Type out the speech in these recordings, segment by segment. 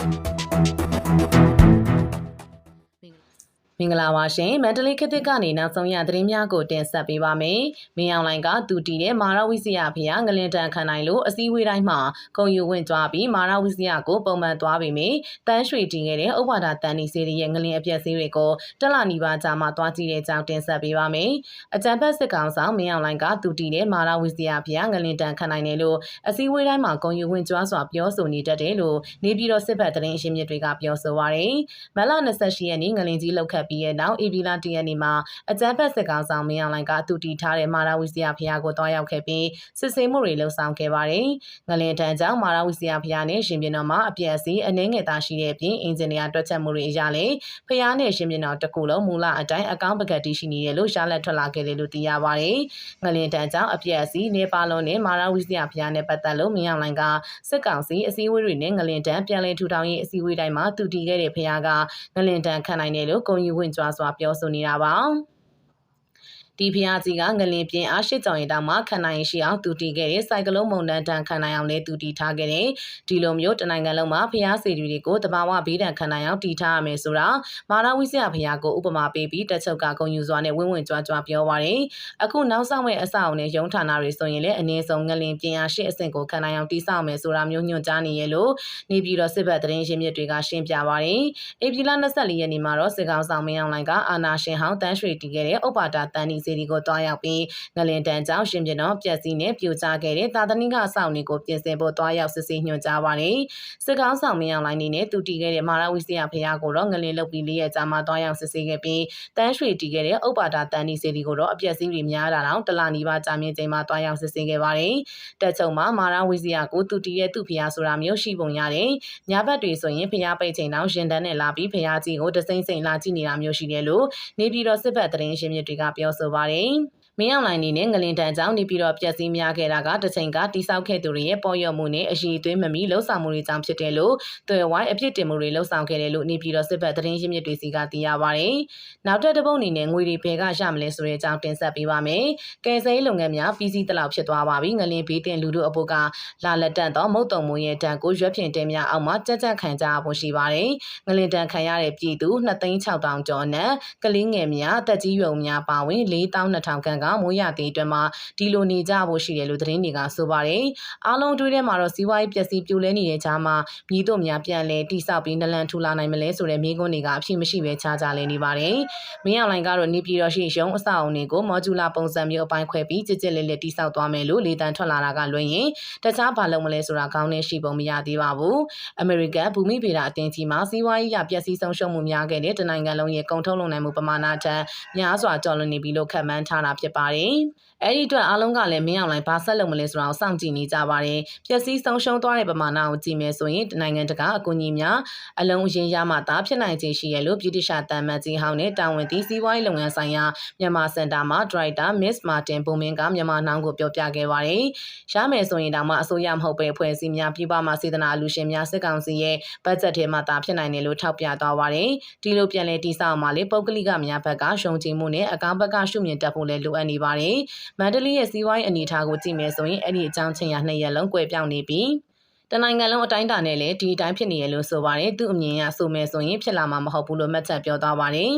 Thank you. မင်္ဂလာပါရှင်မန္တလေးခေတ်သစ်ကနေနောက်ဆုံးရသတင်းများကိုတင်ဆက်ပေးပါမယ်။မင်းအောင်လိုင်ကတူတီတဲ့မာရဝိစယဖျားငလင်တန်ခံနိုင်လို့အစည်းအဝေးတိုင်းမှာဂုံယူဝင်ကြွားပြီးမာရဝိစယကိုပုံမှန်သွားပြီးမြတန်းရွှေတင်ခဲ့တဲ့ဥပဝါဒတန်နီစီရီရဲ့ငလင်အပြက်စီးတွေကိုတက်လာနီပါကြာမှသွားကြည့်တဲ့ကြောင်းတင်ဆက်ပေးပါမယ်။အကြံဖက်စစ်ကောင်ဆောင်မင်းအောင်လိုင်ကတူတီတဲ့မာရဝိစယဖျားငလင်တန်ခံနိုင်တယ်လို့အစည်းအဝေးတိုင်းမှာဂုံယူဝင်ကြွားစွာပြောဆိုနေတတ်တယ်လို့နေပြည်တော်စစ်ဘက်သတင်းအရှင်းမြစ်တွေကပြောဆိုပါရယ်။မလ28ရက်နေ့ငလင်ကြီးလောက်ခတ်ပြီးတဲ့နောက် AB လာတရနေမှာအကြမ်းဖက်စစ်ကောင်ဆောင်မင်းအောင်လှိုင်ကတူတီထားတဲ့မာရာဝီစီယာဖျားကိုတွားရောက်ခဲ့ပြီးစစ်ဆေးမှုတွေလှုံ့ဆော်ခဲ့ပါတယ်။ငလင်တန်းကြောင့်မာရာဝီစီယာဖျားနဲ့ရှင်ပြင်းတော်မှာအပြည့်အစည်အနှင်းငယ်သားရှိတဲ့အပြင်အင်ဂျင်နီယာတွက်ချက်မှုတွေအရလည်းဖျားနဲ့ရှင်ပြင်းတော်တစ်ခုလုံးမူလအတိုင်းအကောင့်ပကတ်တီရှိနေတယ်လို့ရှားလက်ထွက်လာခဲ့တယ်လို့သိရပါတယ်။ငလင်တန်းကြောင့်အပြည့်အစည်နေပါလုံးနဲ့မာရာဝီစီယာဖျားနဲ့ပတ်သက်လို့မင်းအောင်လှိုင်ကစစ်ကောင်စီအစည်းအဝေးတွေနဲ့ငလင်တန်းပြန်လည်ထူထောင်ရေးအစည်းအဝေးတိုင်းမှာတူတီခဲ့တဲ့ဖျားကငလင်တန်းခံနိုင်တယ်လို့ဂုဏ်ယူဝင်ကြွားစွာပြောဆိုနေတာပါ ဒီဖျားကြီးကငလင်ပြင်းအားရှိကြောင်ရတောင်မှခံနိုင်ရှိအောင်တူတီခဲ့တဲ့စိုက်ကလုံးမုန်တန်းတန်ခံနိုင်အောင်လည်းတူတီထားခဲ့တဲ့ဒီလိုမျိုးတနိုင်ငံလုံးမှာဖျားစီတွေကိုတဘာဝဘေးဒဏ်ခံနိုင်အောင်တီထားရမယ်ဆိုတာမာရဝိစယဖျားကိုဥပမာပေးပြီးတက်ချုပ်ကဂုံယူစွာနဲ့ဝင်းဝင်ကြွားကြွားပြောပါတယ်အခုနောက်ဆောင်မဲ့အဆောက်အုံနဲ့ရုံးဌာနတွေဆိုရင်လည်းအနည်းဆုံးငလင်ပြင်းအားရှိအဆင့်ကိုခံနိုင်အောင်တီဆောက်မယ်ဆိုတာမျိုးညွှန်ကြားနေရလို့နေပြည်တော်စစ်ဘက်သတင်းရှင်းမြစ်တွေကရှင်းပြပါတယ်ဧပြီလ24ရက်နေ့မှာတော့စစ်ကောင်ဆောင်မင်းအောင်လိုင်ကအာနာရှင်ဟောင်းတန်းရွှေတီခဲ့တဲ့ဥပပါတာတန်နီစီဒီကိုတွားရောက်ပြီးငလင်တန်ကြောင့်ရှင်ပြတော်ပြက်စီးနဲ့ပြိုကျခဲ့တဲ့သာသနိကအဆောက်အဦကိုပြင်ဆင်ဖို့တွားရောက်စစ်ဆေးညွှန်ကြားပါတယ်စစ်ကောင်ဆောင်မင်းအောင်လိုင်နေနဲ့တူတီခဲ့တဲ့မာရဝိစယဖျားကိုတော့ငလင်လုတ်ပြီးလေးရက်ကြာမှတွားရောက်စစ်ဆေးခဲ့ပြီးတန်းရွှေတီခဲ့တဲ့ဥပပါတာတန်နီစီဒီကိုတော့အပြက်စီးတွေများတာတော့တလာနီပါကြာမြင့်ချိန်မှာတွားရောက်စစ်ဆေးခဲ့ပါတယ်တက်ချုံမှာမာရဝိစယကိုတူတီရဲ့သူ့ဖျားဆိုတာမျိုးရှိပုံရတယ်ညဘက်တွေဆိုရင်ဖျားပိတ်ချိန်တော့ရင်တန်းနဲ့လာပြီးဖျားကြီးကိုတစိမ့်စိမ့်လာကြည့်နေတာမျိုးရှိတယ်လို့နေပြည်တော်စစ်ဘက်သတင်းရှင်းမြစ်တွေကပြောဆိုပါတယ် မင်းအောင်လိုင်းနေနဲ့ငလင်တန်ကြောင့်နေပြီးတော့ပျက်စီးများခဲ့တာကတစ်ချိန်ကတိဆောက်ခဲ့သူတွေရဲ့ပေါ်ရော်မှုနဲ့အရှိအသွေးမမီလှုပ်ဆောင်မှုတွေကြောင့်ဖြစ်တယ်လို့သွယ်ဝိုင်းအဖြစ်တင်မှုတွေလှုပ်ဆောင်ခဲ့တယ်လို့နေပြီးတော့စစ်ဘက်သတင်းရင်းမြစ်တွေစီကသိရပါဗျ။နောက်ထပ်တစ်ပုတ်အနေနဲ့ငွေတွေဘယ်ကရမလဲဆိုတဲ့အကြောင်းတင်ဆက်ပေးပါမယ်။ကယ်ဆယ်ရေးလုပ်ငန်းများပြီးစီးတလောက်ဖြစ်သွားပါပြီ။ငလင်ဘေးတင်လူတို့အဖို့ကလာလက်တန့်သောမုတ်တုံမွေရဲ့တန်ကိုရွက်ဖြင့်တင်များအောက်မှာကြက်ကြက်ခံကြဖို့ရှိပါတယ်။ငလင်တန်ခံရတဲ့ပြည်သူ2,600ကျော်နဲ့ကလေးငယ်များတက်ကြီးရွယ်များပါဝင်4,200ခန့်ကမိုးရသေးအတွက်မှာဒီလိုနေကြဖို့ရှိတယ်လို့သတင်းတွေကဆိုပါတယ်။အားလုံးတွေးထဲမှာတော့စီးပွားရေးပျက်စီးပြိုလဲနေတဲ့ကြားမှာမြည်တို့များပြန်လဲတိဆောက်ပြီးနလန်ထူလာနိုင်မလဲဆိုတဲ့မိကွန်းတွေကအဖြစ်မရှိပဲခြားကြလဲနေပါတယ်။မင်းအောင်လိုင်ကတော့နေပြည်တော်ရှိရုံအဆောက်အုံတွေကိုမော်ဂျူလာပုံစံမျိုးအပိုင်းခွဲပြီးကြစ်ကြစ်လေးလေးတိဆောက်သွားမယ်လို့လေတံထွက်လာတာကလွှင့်ရင်တခြားဘာလုပ်မလဲဆိုတာကောင်းနေရှိပုံမရသေးပါဘူး။အမေရိကန်ဘူမိဗေဒအတင်းကြီးမှာစီးပွားရေးရပျက်စီးဆုံးရှုံးမှုများခဲ့တဲ့တနိုင်ငံလုံးရဲ့ကုန်ထုတ်လုပ်နိုင်မှုပမာဏထက်များစွာကျော်လွန်နေပြီလို့ခန့်မှန်းထားတာဖြစ်ပါတယ်။အဲ့ဒီအတွက်အားလုံးကလည်းမင်းအောင်လိုင်းဘာဆက်လုပ်မလဲဆိုတာကိုစောင့်ကြည့်နေကြပါတယ်။ပျက်စီးဆုံးရှုံးသွားတဲ့ပမာဏကိုကြည့်မယ်ဆိုရင်နိုင်ငံတကာအကူအညီများအလုံးအရင်ရမှသာဖြစ်နိုင်ခြေရှိရလို့ပြည်တိရှာတန်မတ်ကြီးဟောင်းနဲ့တာဝန်တည်စီးပွားရေးလုပ်ငန်းဆိုင်ရာမြန်မာစင်တာမှာဒရိုက်တာ Miss Martin ပုံမင်းကမြန်မာနောင်ကိုပြောပြခဲ့ပါတယ်။ရမယ်ဆိုရင်တောင်မှအစိုးရမဟုတ်ပဲအဖွဲ့အစည်းများပြည်ပမှာစေတနာလူရှင်များစစ်ကောင်စီရဲ့ဘတ်ဂျက်ထဲမှာသာဖြစ်နိုင်တယ်လို့ထောက်ပြသွားပါတယ်။ဒီလိုပြန်လည်တည်ဆောက်မှလေပုဂ္ဂလိကများဘက်ကရှုံချမှုနဲ့အကောင့်ဘက်ကရှုမြင်တတ်ဖို့လည်းလိုအပ်နေပါတယ်။မန္တလေးရဲ့စီးပွားရေးအနေအထားကိုကြည့်မယ်ဆိုရင်အဲ့ဒီအကြောင်းချင်းရနှစ်ရက်လုံးကွဲပြောင်းနေပြီးတနိုင်ငံလုံးအတိုင်းအတာနဲ့လည်းဒီအတိုင်းဖြစ်နေရလို့ဆိုပါတယ်သူ့အမြင်အရဆိုမယ်ဆိုရင်ဖြစ်လာမှာမဟုတ်ဘူးလို့မှတ်ချက်ပြောသွားပါတယ်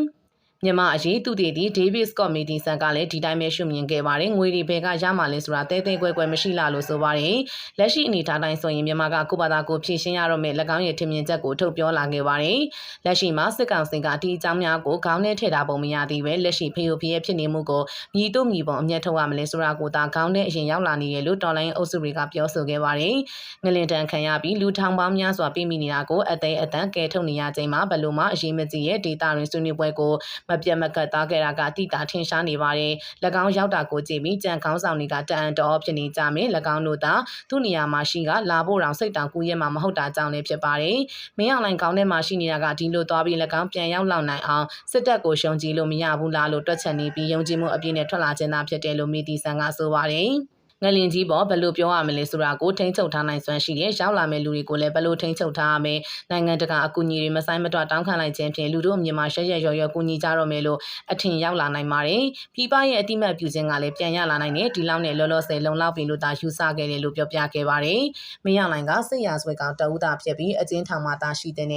မြန်မာအရေးသူတည်သည့် Davis Committee ဆန်ကလည်းဒီတိုင်းပဲရှုမြင်ခဲ့ပါတယ်ငွေတွေဘယ်ကရမှာလဲဆိုတာတဲတဲကွဲကွဲမရှိလာလို့ဆိုပါတယ်လက်ရှိအနေထားတိုင်းဆိုရင်မြန်မာကကိုပါတာကိုဖြည့်ရှင်းရတော့မယ်၎င်းရဲ့ထင်မြင်ချက်ကိုထုတ်ပြောလာခဲ့ပါတယ်လက်ရှိမှာစစ်ကောင်စီကဒီအကြောင်းများကိုခေါင်းနဲ့ထည့်ထားပုံမရသေးပဲလက်ရှိဖေယိုဖျဲဖြစ်နေမှုကိုမြည်တို့မြည်ပုံအမျက်ထုတ်ရမလဲဆိုတာကိုသာခေါင်းနဲ့အရင်ရောက်လာနေတယ်လို့တော်လိုင်းအုပ်စုတွေကပြောဆိုခဲ့ပါတယ်ငလင်တန်ခံရပြီးလူထောင်ပေါင်းများစွာပြည်မိနေတာကိုအသိအတန်းကဲထုတ်နေရချိန်မှာဘလို့မှအရေးမကြီးရဲ့ဒေတာရင်းဆွေးနွေးပွဲကိုမပြတ်မကတ်သားခဲ့တာကအတိတာထင်ရှားနေပါတယ်။၎င်းရောက်တာကိုကြည့်ပြီးကြံခေါင်းဆောင်တွေကတန်တော်ဖြစ်နေကြမယ်။၎င်းတို့သာသူ့နေရာမှာရှိကလာဖို့တောင်စိတ်တောင်ကူးရဲမှာမဟုတ်တာကြောင့်လည်းဖြစ်ပါတယ်။မင်းအောင်လိုင်ကောင်းထဲမှာရှိနေတာကဒီလိုသွားပြီး၎င်းပြန်ရောက်လောက်နိုင်အောင်စစ်တပ်ကိုရှုံကြည်လို့မရဘူးလားလို့တွက်ချက်နေပြီးယုံကြည်မှုအပြည့်နဲ့ထွက်လာခြင်းသာဖြစ်တယ်လို့မီတီဆန်ကဆိုပါတယ်။ ငလင်ကြီးပေါ်ဘယ်လိုပြောရမလဲဆိုတာကိုထိန်းချုပ်ထားနိုင်စွမ်းရှိတဲ့ရောက်လာမဲ့လူတွေကိုလည်းဘယ်လိုထိန်းချုပ်ထားရမယ်နိုင်ငံတကာအကူအညီတွေမဆိုင်မတော့တောင်းခံလိုက်ခြင်းဖြင့်လူတို့အမြင်မှာရှက်ရက်ရော်ရော်ကူညီကြတော့မယ်လို့အထင်ရောက်လာနိုင်ပါတယ်ပြည်ပရဲ့အတိမတ်ပြုခြင်းကလည်းပြန်ရလာနိုင်တယ်ဒီလောက်နဲ့လောလောဆယ်လုံလောက်ပြီလို့သာယူဆခဲ့တယ်လို့ပြောပြခဲ့ပါတယ်မင်းအောင်လိုင်ကစိတ်ရဆွဲကောင်တအူးတာဖြစ်ပြီးအကျဉ်းထောင်မှာတာရှိတဲ့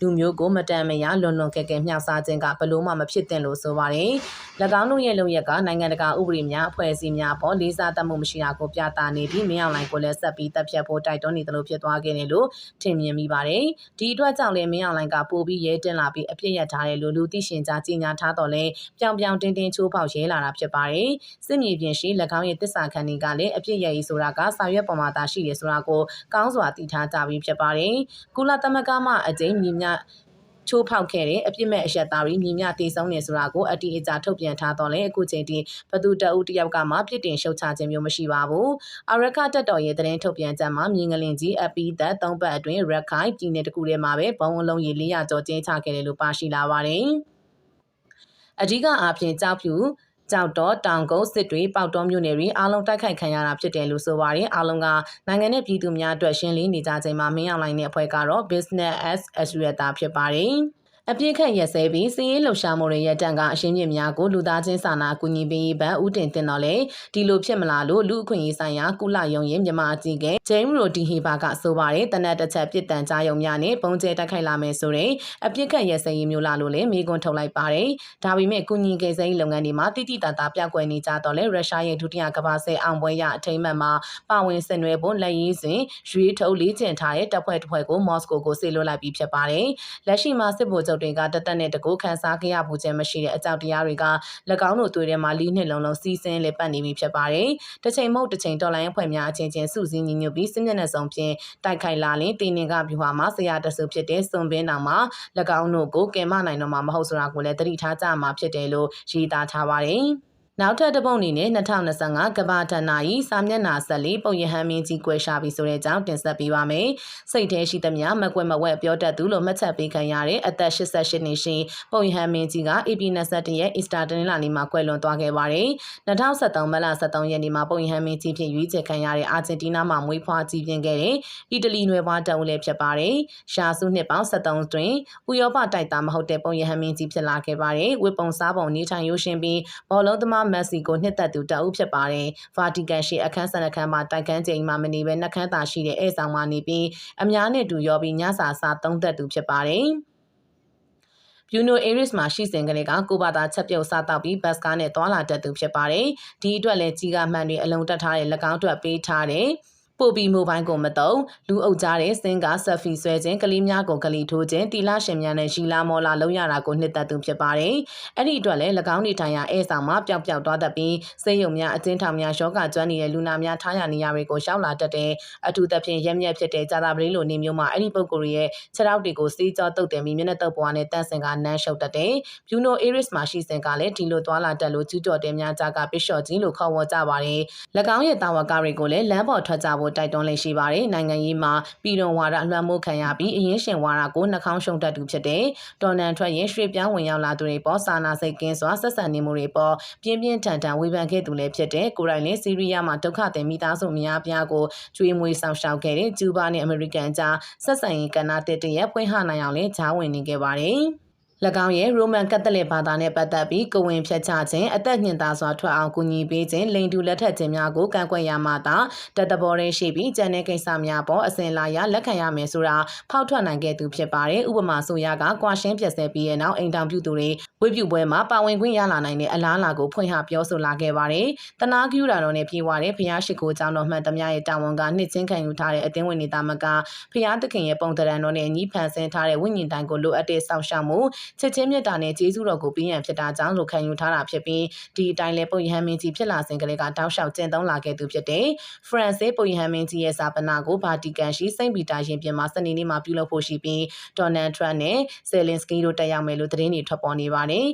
လူမျိုးကိုမတန်မရလွန်လွန်ကဲကဲမျှစားခြင်းကဘလို့မှမဖြစ်သင့်လို့ဆိုပါတယ်၎င်းတို့ရဲ့လုံရက်ကနိုင်ငံတကာဥပဒေများအဖွဲ့အစည်းများပေါ်လေးစားတတ်မှုမရှိတာကိုပြသနေပြီးမင်းအောင်လိုင်ကိုလည်းဆက်ပြီးတပ်ဖြတ်ဖို့တိုက်တွန်းနေတယ်လို့ဖြစ်သွားခဲ့တယ်လို့ထင်မြင်မိပါတယ်ဒီအတွက်ကြောင့်လည်းမင်းအောင်လိုင်ကပို့ပြီးရဲတင်လာပြီးအပြစ်ရထားတယ်လို့လူသိရှင်ကြားကြီးညာထားတော့လဲပြောင်ပြောင်တင်းတင်းချိုးပေါက်ရဲလာတာဖြစ်ပါတယ်စစ်မြေပြင်ရှိ၎င်းရဲ့တစ္ဆာခံတွေကလည်းအပြစ်ရရေးဆိုတာကစာရွက်ပေါ်မှာသာရှိတယ်ဆိုတာကိုကောင်းစွာသိထားကြပြီးဖြစ်ပါတယ်ကုလသမဂ္ဂမှအကြိမ်မြင့်မြတ် ချိုးဖောက်ခဲ့တဲ့အပြစ်မဲ့အရက်သားတွေမြင်မြတေဆုံးနေဆိုတာကိုအတီအကြထုတ်ပြန်ထားတော့လဲအခုချိန်ထိဘသူတအုပ်တယောက်ကမှပြစ်တင်ရှုတ်ချခြင်းမျိုးမရှိပါဘူးအရခတက်တော်ရဲ့သတင်းထုတ်ပြန်ချက်မှာမြင်းကလင်ကြီးအပီးသက်၃ပတ်အတွင်းရက်ခိုင်ပြည်နယ်တစ်ခုထဲမှာပဲဘုံအလုံးရေ400ကျော်ကျင်းချခဲ့တယ်လို့ပါရှိလာပါတယ်အဓိကအားဖြင့်ကြောက်ဖြူ ကြောက်တော့တောင်ကုန်းစစ်တွေပေါတော်မြို့နယ်တွေအားလုံးတိုက်ခိုက်ခံရတာဖြစ်တယ်လို့ဆိုပါတယ်အားလုံးကနိုင်ငံနဲ့ပြည်သူများအတွက်ရှင်းလင်းနေကြချိန်မှာမင်းအောင်လိုင်းတဲ့အဖွဲ့ကတော့ business as usual တာဖြစ်ပါတယ် အပြစ်ခတ်ရက်စဲပြီးစီးရေးလှုပ်ရှားမှုတွေရဲ့တန်ကအရှင်းမြစ်များကိုလူသားချင်းစာနာကူညီပေးရေးဘဏ်ဦးတင်တင်တော့လေဒီလိုဖြစ်မလားလို့လူအခွင့်အရေးဆိုင်ရာကုလယုံရင်မြမအကြီးကဂျိမ်းရိုဒီဟီဘာကဆိုပါတယ်တနက်တစ်ချက်ပြစ်ဒဏ်ကြားယုံများနဲ့ပုံကျဲတိုက်ခိုက်လာမယ်ဆိုရင်အပြစ်ခတ်ရက်စဲရေးမျိုးလာလို့လည်းမိကွန်းထုတ်လိုက်ပါတယ်ဒါပေမဲ့ကုညီကိစ္စရေးလုပ်ငန်းတွေမှာတိတိတသားပြောက်ကွယ်နေကြတော့လေရုရှားရဲ့ဒုတိယကမ္ဘာစစ်အောင်ပွဲရအထိမ်းအမှတ်မှာပါဝင်ဆင်နွှဲဖို့လက်ရည်စဉ်ရွေးထုတ်လေ့ကျင့်ထားတဲ့တပ်ဖွဲ့တစ်ဖွဲ့ကိုမော်စကိုကိုဆေးလွှတ်လိုက်ပြီးဖြစ်ပါတယ်လက်ရှိမှာစစ်ဗိုလ်ချုပ်တွေကတသက်နဲ့တကူခန်းစားခဲ့ရမှုခြင်းမရှိတဲ့အကြောက်တရားတွေက၎င်းတို့တွေ့ထဲမှာလီးနှစ်လုံးလုံးစီးဆင်းလေပတ်နေပြီဖြစ်ပါတယ်။တစ်ချိန်မဟုတ်တစ်ချိန်တော်လိုင်းအဖွဲ့များအချင်းချင်းစုစည်းညီညွတ်ပြီးစစ်မျက်နှာစုံဖြင့်တိုက်ခိုက်လာရင်တင်းနေကဗျူဟာမှာဆရာတဆူဖြစ်တဲ့စွန်ပင်းတောင်မှာ၎င်းတို့ကိုကယ်မနိုင်တော့မှာမဟုတ်ဆိုတာကိုလည်းသတိထားကြမှာဖြစ်တယ်လို့ရေးသားထားပါတယ်။ နောက်ထပ်တစ်ပုတ်အနေနဲ့2025ကမ္ဘာတနာဤစာမျက်နှာဆက်လေးပုံရဟန်းမင်းကြီးကွယ်ရှာပြီဆိုတဲ့အကြောင်းတင်ဆက်ပေးပါမယ်။စိတ်ထဲရှိသမျှမကွက်မဝက်ပြောတတ်သူလို့မှတ်ချက်ပေးခံရတဲ့အသက်88နှစ်ရှိပုံရဟန်းမင်းကြီးက AP 21ရဲ့ Easter တနင်္လာနေ့မှာကွယ်လွန်သွားခဲ့ပါတယ်။2023မတ်လ23ရက်နေ့မှာပုံရဟန်းမင်းကြီးဖြစ်ရွေးချယ်ခံရတဲ့အာဂျင်တီးနားမှာမွေးဖွားကြီးပြင်းခဲ့တဲ့အီတလီနွယ်ဖွားတအုပ်လည်းဖြစ်ပါတယ်။ရှာစုနှစ်ပေါင်း73တွင်ဥရောပတိုက်သားမဟုတ်တဲ့ပုံရဟန်းမင်းကြီးဖြစ်လာခဲ့ပါတယ်။ဝေပုံစားပုံနေထိုင်ရိုးရှင်းပြီးဘောလုံးသမားမက်ဆီကိုနှစ်သက်သူတအုပ်ဖြစ်ပါတယ်။ဗာတီကန်ရှိအခန်းဆန်အခန်းမှာတိုက်ခန်းချိန်မှာမနေဘဲနှက်ခမ်းသာရှိတဲ့ဧည့်ဆောင်မှာနေပြီးအများနဲ့တူရောပြီးညစာစားသုံးသက်သူဖြစ်ပါတယ်။ Buenos Aires မှာရှိစဉ်ကလေးကကိုဘာသာချက်ပြုတ်စားတောက်ပြီးဘတ်စကားနဲ့သွာလာတတ်သူဖြစ်ပါတယ်။ဒီအတွက်လည်းကြီးကမှန်တွေအလုံးတက်ထားတဲ့၎င်းအတွက်ပေးထားတဲ့ ပို့ပြီးမိုဘိုင်းကိုမတုံလူအုပ်ကြားတဲ့စင်ကဆက်ဖီဆွဲခြင်းကလေးများကိုကလေးထိုးခြင်းတီလာရှင်များနဲ့ရှီလာမော်လာလုံးရတာကိုနှစ်သက်သူဖြစ်ပါတယ်။အဲ့ဒီအတွက်လည်း၎င်းနေထိုင်ရာအဲဆောင်မှာပျောက်ပျောက်သွားတတ်ပြီးစေယုံများအကျဉ်းထောင်များရှောကကျွမ်းနေတဲ့လူနာများထားရနေရတွေကိုရှောက်လာတတ်တဲ့အထူးသဖြင့်ရက်မြက်ဖြစ်တဲ့ဂျာတာပရင်းလိုနေမျိုးမှာအဲ့ဒီပုံကိုယ်ရဲ့ခြေထောက်တွေကိုစီးကြောတုတ်တယ်ပြီးမျက်နှာတုပ်ပွားနဲ့တန့်စင်ကနန်းရှုပ်တတ်တယ်။ Buenos Aires မှာရှိစဉ်ကလည်းဒီလိုသွားလာတတ်လို့ကျူးကျော်တဲ့များကြားကပစ်လျှော့ခြင်းလို့ခေါ်ဝေါ်ကြပါတယ်။၎င်းရဲ့တာဝကတွေကိုလည်းလမ်းပေါ်ထွက်ကြဖို့တိုက်တွန်းလေးရှိပါတယ်။နိုင်ငံရေးမှာပြည်တော်ဝါဒလွှမ်းမိုးခံရပြီးအရင်ရှင်ဝါဒကိုနှာခေါင်းရှုံတတ်သူဖြစ်တဲ့ဒေါ်နန်ထွက်ရဲ့ရွှေပြောင်းဝင်ရောက်လာသူတွေပေါ်စာနာစိတ်ကင်းစွာဆက်ဆံနေမှုတွေပေါ်ပြင်းပြင်းထန်ထန်ဝေဖန်ခဲ့သူလည်းဖြစ်တဲ့ကိုရိုင်းလင်းစီးရီးယားမှာဒုက္ခသည်မိသားစုများပြားကိုကျွေးမွေးဆောင်ရှောက်ခဲ့တဲ့ကျူးဘာနဲ့အမေရိကန်ကြားဆက်ဆံရေးကဏ္ဍတစ်တရက်ဖွင့်ဟနိုင်အောင်လည်းဂျားဝင်နေခဲ့ပါတယ်။၎ င်းရဲ့ရိုမန်ကက်သလစ်ဘာသာနဲ့ပတ်သက်ပြီးကဝင်ဖြတ်ချခြင်းအသက်ညင်သာစွာထွက်အောင်ကူညီပေးခြင်းလိန်တူလက်ထက်ခြင်းများကိုကန့်ကွက်ရမှသာတတဘောရင်းရှိပြီးကျန်တဲ့ကိစ္စများပေါ်အစဉ်လာရလက်ခံရမယ်ဆိုတာဖောက်ထွက်နိုင်ခဲ့သူဖြစ်ပါတယ်ဥပမာဆိုရကကွာရှင်းပြက်ဆဲပြီးတဲ့နောက်အိမ်တောင်ပြုသူတွေဝိပြုပွဲမှာပါဝင်ခွင့်ရလာနိုင်တဲ့အလားအလာကိုဖွင့်ဟပြောဆိုလာခဲ့ပါတယ်တနာကျူတာတော်နဲ့ပြေးွားတဲ့ဖျားရှိခိုးကြောင်းတော်မှန်သမျှရဲ့တာဝန်ကနှစ်ချင်းခံယူထားတဲ့အသင်းဝင်နေတာမကဖျားသခင်ရဲ့ပုံတရံတော်နဲ့ညီဖန်ဆင်းထားတဲ့ဝိညာဉ်တိုင်းကိုလိုအပ်တဲ့စောင့်ရှောက်မှုချက်ချင်းမြတ်တာနဲ့ကျေးဇူးတော်ကိုပြင်းရန်ဖြစ်တာကြောင့်လို့ခံယူထားတာဖြစ်ပြီးဒီအတိုင်းလဲပုတ်ရဟန်းမင်းကြီးဖြစ်လာစဉ်ကလေးကတောက်လျှောက်ကျင့်သုံးလာခဲ့သူဖြစ်တဲ့ဖရန်စစ်ပုတ်ရဟန်းမင်းကြီးရဲ့စာပနာကိုဗာတီကန်ရှိစိန့်ပီတာရင်ပြင်မှာစနေနေ့မှာပြုလုပ်ဖို့ရှိပြီးဒေါ်နယ်ထရန့်နဲ့ဆယ်လင်စကီတို့တက်ရောက်မယ်လို့သတင်းတွေထွက်ပေါ်နေပါတယ်